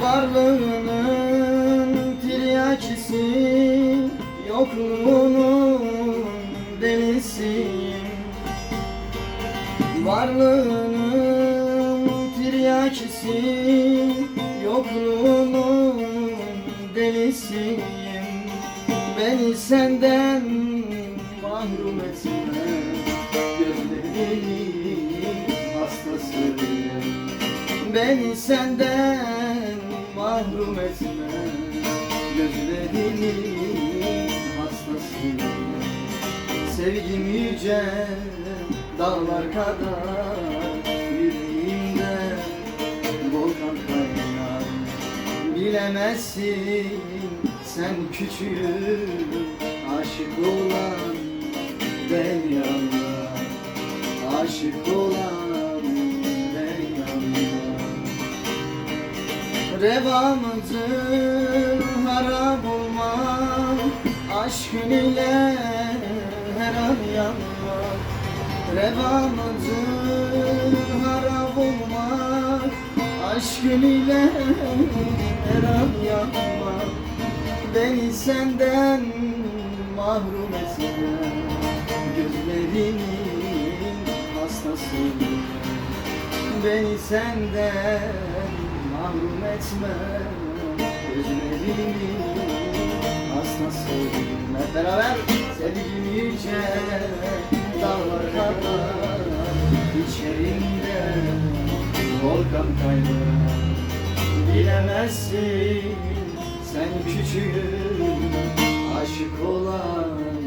Varlığının tiryakisi Yokluğunun delisiyim Varlığının tiryakisi Yokluğunun delisiyim Beni senden mahrum etme Gözlerinin hastasıyım Beni senden mahrum etme. Gözlerinin hastasıyım Sevgim yüce dağlar kadar Yüreğimde volkan kaynar. Bilemezsin sen küçüğüm Aşık olan beni anlar Aşık olan Revamızı harap olmak Aşkın ile her an yanmak Revamızı harap olmak Aşkın ile her an yanmak Beni senden mahrum etme. Gözlerinin hastasıyım. Beni senden etme Gözlerimin hastasıyım Hep beraber sevgim yüce Dağlar kadar. İçerimde Volkan kaynar Bilemezsin sen küçüğüm Aşık olan